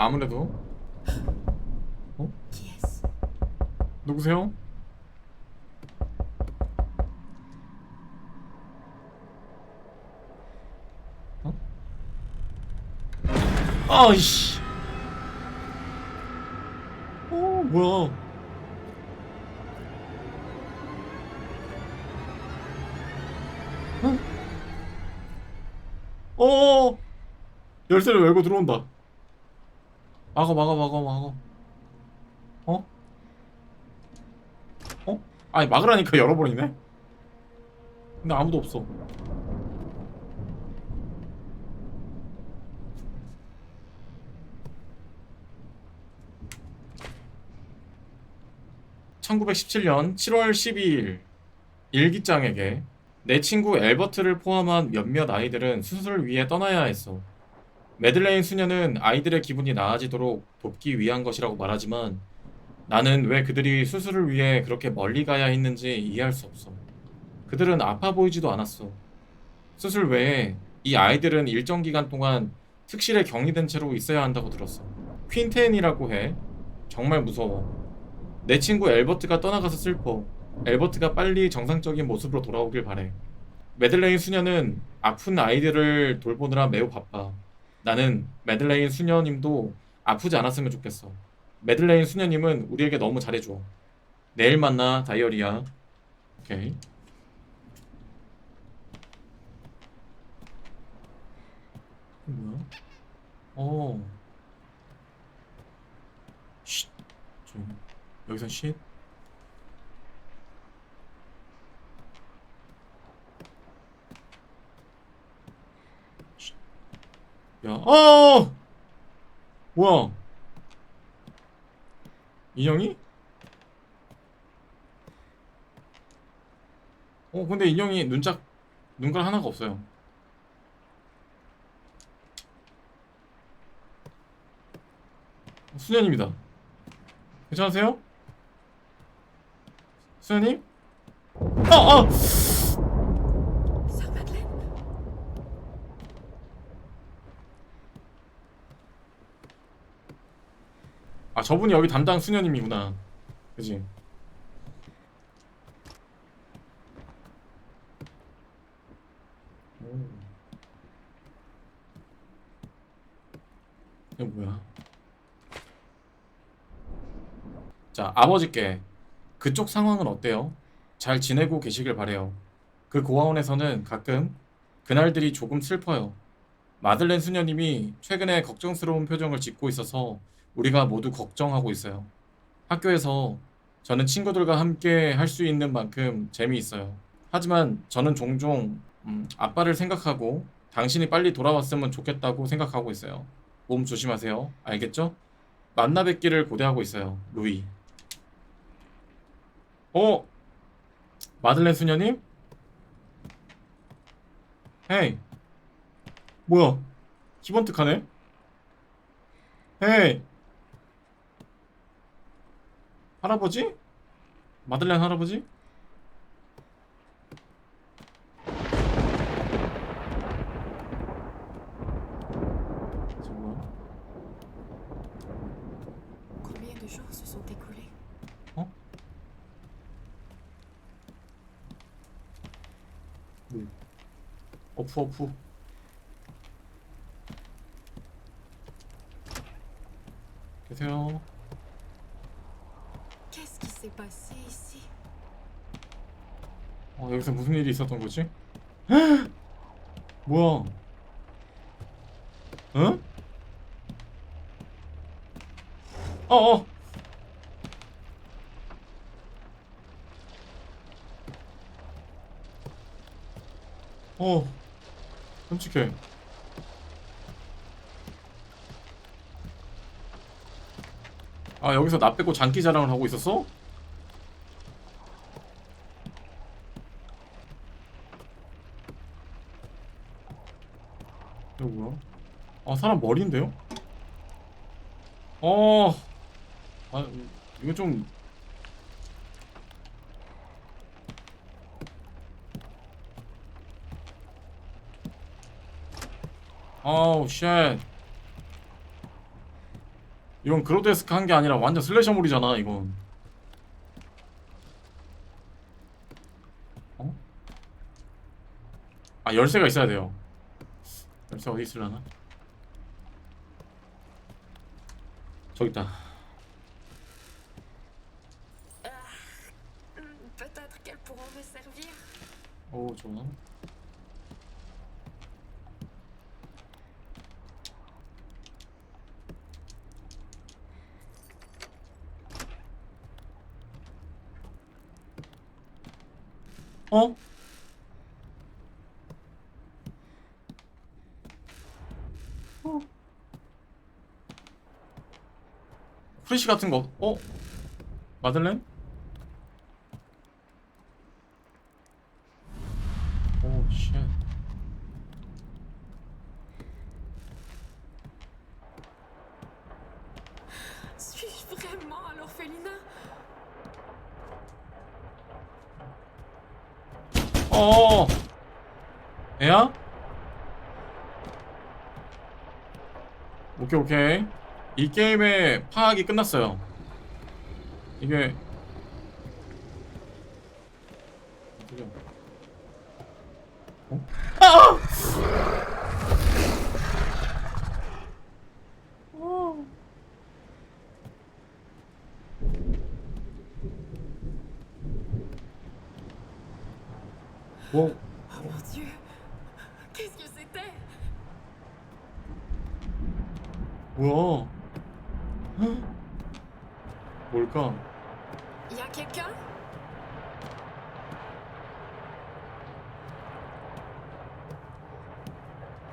아무래도 est-ce 누구세요? 어? 아이씨. 어 뭐야? 어? 어 열쇠를 열고 들어온다. 막아 막아 막아 막아. 어? 어? 아니 막으라니까 열어버리네? 근데 아무도 없어 (1917년 7월 12일) 일기장에게 내 친구 엘버트를 포함한 몇몇 아이들은 수술을 위해 떠나야 했어 메들레인 수녀는 아이들의 기분이 나아지도록 돕기 위한 것이라고 말하지만 나는 왜 그들이 수술을 위해 그렇게 멀리 가야 했는지 이해할 수 없어. 그들은 아파 보이지도 않았어. 수술 외에 이 아이들은 일정 기간 동안 특실에 격리된 채로 있어야 한다고 들었어. 퀸텐이라고 해. 정말 무서워. 내 친구 엘버트가 떠나가서 슬퍼. 엘버트가 빨리 정상적인 모습으로 돌아오길 바래. 메들레인 수녀는 아픈 아이들을 돌보느라 매우 바빠. 나는 메들레인 수녀님도 아프지 않았으면 좋겠어. 메들레인 수녀님은 우리에게 너무 잘해줘. 내일 만나, 다이어리야. 오케이. 뭐야? 어. 쉿. 좀 여기서 쉿. 쉿. 야, 어! 뭐야? 인형이? 어 근데 인형이 눈짝 눈깔 하나가 없어요. 수녀님이다. 괜찮으세요? 수녀님? 아 아! 아 저분이 여기 담당 수녀님이구나. 그지? 오. 이거 뭐야? 자, 아버지께 그쪽 상황은 어때요? 잘 지내고 계시길 바래요. 그 고아원에서는 가끔 그날들이 조금 슬퍼요. 마들렌 수녀님이 최근에 걱정스러운 표정을 짓고 있어서 우리가 모두 걱정하고 있어요. 학교에서 저는 친구들과 함께 할 수 있는 만큼 재미있어요. 하지만 저는 종종 음, 아빠를 생각하고 당신이 빨리 돌아왔으면 좋겠다고 생각하고 있어요. 몸 조심하세요. 알겠죠? 만나 뵙기를 고대하고 있어요. 루이. 어? 마들렌 수녀님? 헤이. 뭐야? 기본 특하네? 헤이. 할아버지? 마들렌 할아버지? 어프 어프 계세요 Passé ici 어 여기서 무슨 일이 있었던 거지? 뭐야 응? 어어 어 끔찍해 아 여기서 나 빼고 장기 자랑을 하고 있었어? 이거 뭐야? 아 사람 머리인데요? 어, 아 이거 좀 아우 쉣 이건 그로데스크 한 게 아니라 완전 슬래셔물이잖아 이건 어? 아 열쇠가 있어야 돼요 열쇠 어디 있으려나? 저기 있다 Hmm, Peut-être qu'elles pourront me servir. 오 좋아 어? 어? 프레시 같은 거 어? 마들렌? 오 쉣. 어. 애야? 오케이 오케이. 이 게임의 파악이 끝났어요. 이게. 어? 아!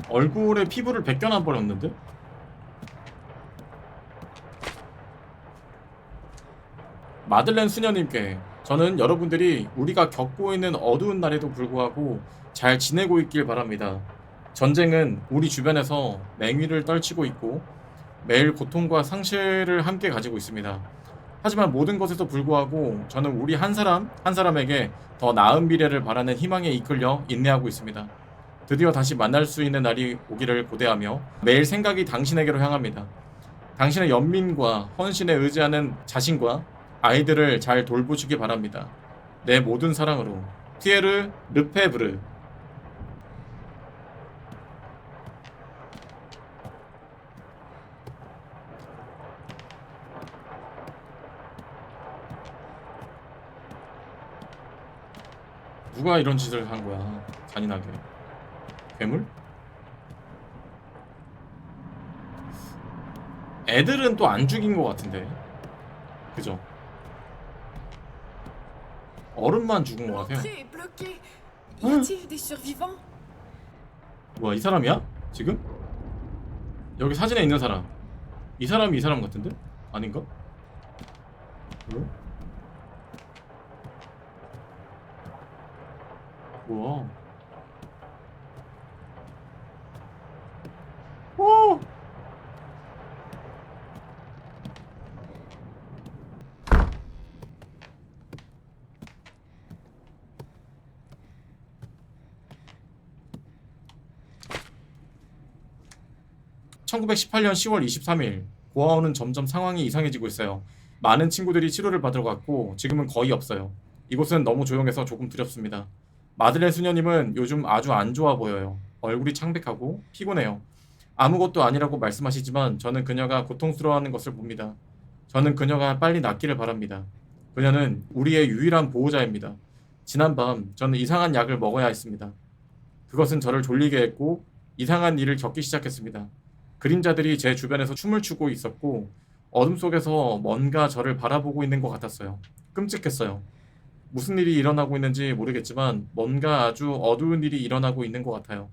얼굴에 피부를 벗겨놔 버렸는데? 마들렌 수녀님께 저는 여러분들이 우리가 겪고 있는 어두운 날에도 불구하고 잘 지내고 있길 바랍니다. 전쟁은 우리 주변에서 맹위를 떨치고 있고 매일 고통과 상실을 함께 가지고 있습니다. 하지만 모든 것에도 불구하고 저는 우리 한 사람 한 사람에게 더 나은 미래를 바라는 희망에 이끌려 인내하고 있습니다. 드디어 다시 만날 수 있는 날이 오기를 고대하며 매일 생각이 당신에게로 향합니다. 당신의 연민과 헌신에 의지하는 자신과 아이들을 잘 돌보시기 바랍니다. 내 모든 사랑으로 티에르 르페브르 누가 이런 짓을 한 거야 잔인하게 괴물? 애들은 또 안 죽인 것 같은데 그죠? 어른만 죽은 것 같아요 survivants 뭐야 이 사람이야? 지금? 여기 사진에 있는 사람 이 사람이 이 사람 같은데? 아닌가? 뭐야? 뭐야 오! (1918년 10월 23일) 고아원은 점점 상황이 이상해지고 있어요. 많은 친구들이 치료를 받으러 갔고 지금은 거의 없어요. 이곳은 너무 조용해서 조금 두렵습니다. 마들렌 수녀님은 요즘 아주 안 좋아 보여요. 얼굴이 창백하고 피곤해요. 아무것도 아니라고 말씀하시지만 저는 그녀가 고통스러워하는 것을 봅니다. 저는 그녀가 빨리 낫기를 바랍니다. 그녀는 우리의 유일한 보호자입니다. 지난밤 저는 이상한 약을 먹어야 했습니다. 그것은 저를 졸리게 했고 이상한 일을 겪기 시작했습니다 그림자들이 제 주변에서 춤을 추고 있었고 어둠 속에서 뭔가 저를 바라보고 있는 것 같았어요. 끔찍했어요. 무슨 일이 일어나고 있는지 모르겠지만 뭔가 아주 어두운 일이 일어나고 있는 것 같아요.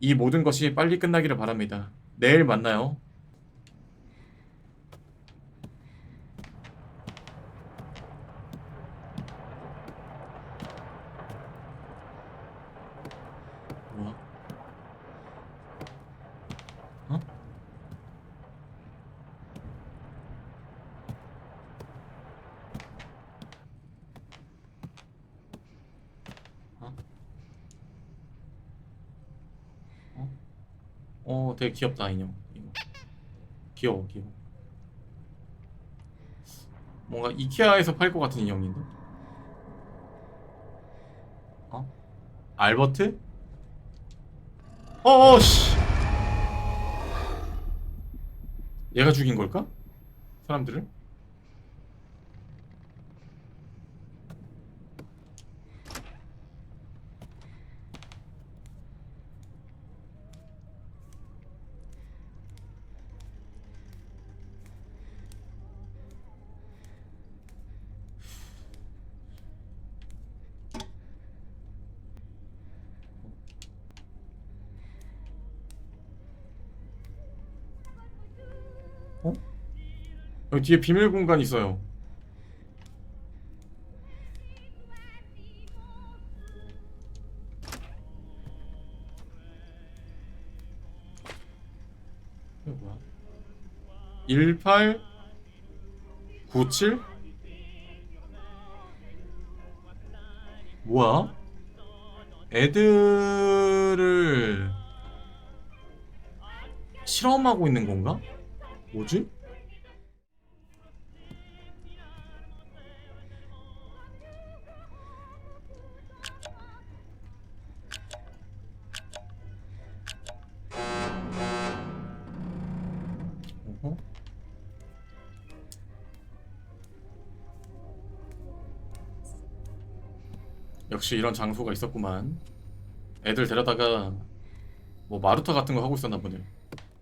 이 모든 것이 빨리 끝나기를 바랍니다. 내일 만나요. 어? 어, 되게 귀엽다 인형. 귀여워, 귀여워. 뭔가 이케아에서 팔 것 같은 인형인데? 어? 알버트? 어어 씨 얘가 죽인 걸까? 사람들을? 여기 뒤에 비밀 공간 있어요. 이거 뭐야? 18 97 뭐야? 애들을 실험하고 있는 건가? 뭐지? 역시 이런 장소가 있었구만. 애들 데려다가 뭐 마루타 같은 거 하고 있었나 보네.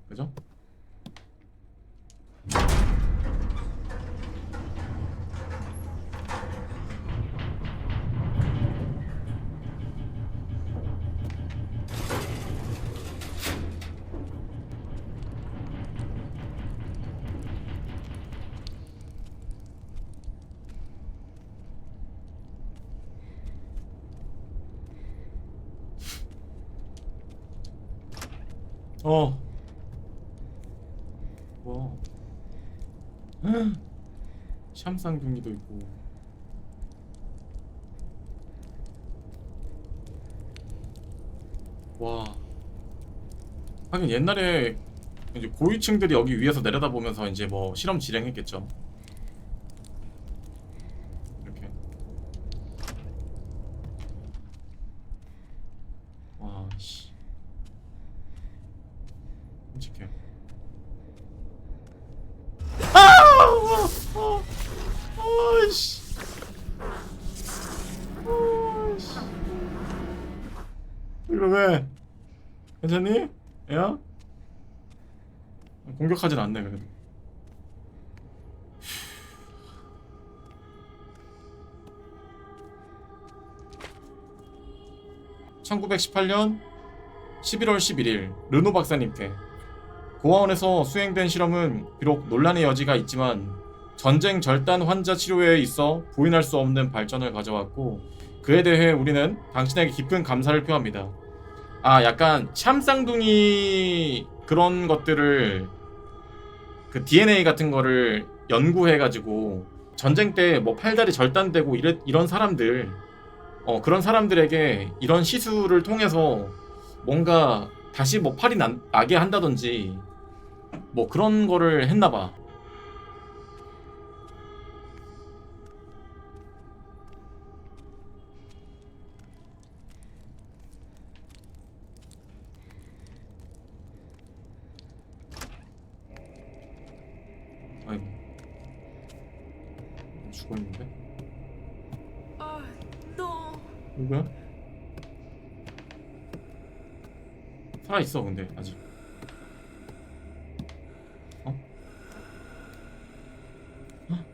그죠? 어. 와. 샴쌍둥이도 있고. 와. 하긴 옛날에 이제 고위층들이 여기 위에서 내려다보면서 이제 뭐 실험 진행했겠죠. 이렇게. 와, 씨. 끔찍해. 아! 아! 아이씨. 아이씨. 이거 왜? 괜찮니? 야? 공격하진 않네 그래도. 1918년 11월 11일 르노 박사님께 고아원에서 수행된 실험은 비록 논란의 여지가 있지만 전쟁 절단 환자 치료에 있어 부인할 수 없는 발전을 가져왔고 그에 대해 우리는 당신에게 깊은 감사를 표합니다. 아 약간 샴쌍둥이 그런 것들을 그 DNA 같은 거를 연구해가지고 전쟁 때 뭐 팔다리 절단되고 이래, 이런 사람들 어 그런 사람들에게 이런 시술을 통해서 뭔가 다시 뭐 팔이 나, 나게 한다든지 뭐 그런 거를 했나 봐. 있는데 Oh non 누구야? 살아 있어 근데 아직. 어? 어?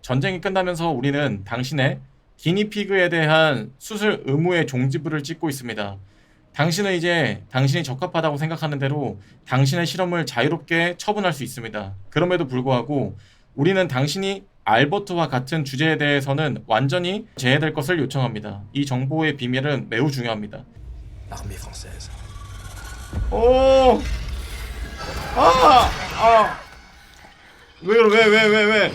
전쟁이 끝나면서 우리는 당신의 기니피그에 대한 수술 의무의 종지부를 찍고 있습니다. 당신은 이제 당신이 적합하다고 생각하는 대로 당신의 실험을 자유롭게 처분할 수 있습니다. 그럼에도 불구하고 우리는 당신이 알버트와 같은 주제에 대해서는 완전히 제외될 것을 요청합니다. 이 정보의 비밀은 매우 중요합니다. 오! 아! 아! 왜 왜, 왜, 왜, 왜?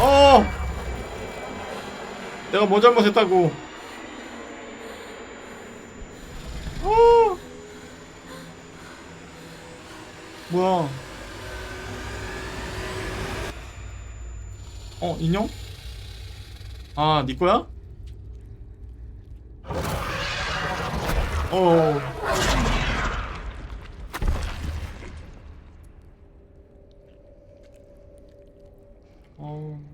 어! 내가 뭐 잘못했다고. 어! 뭐야? 뭐야? 어, 인형? 아, 니 거야? 어. 어.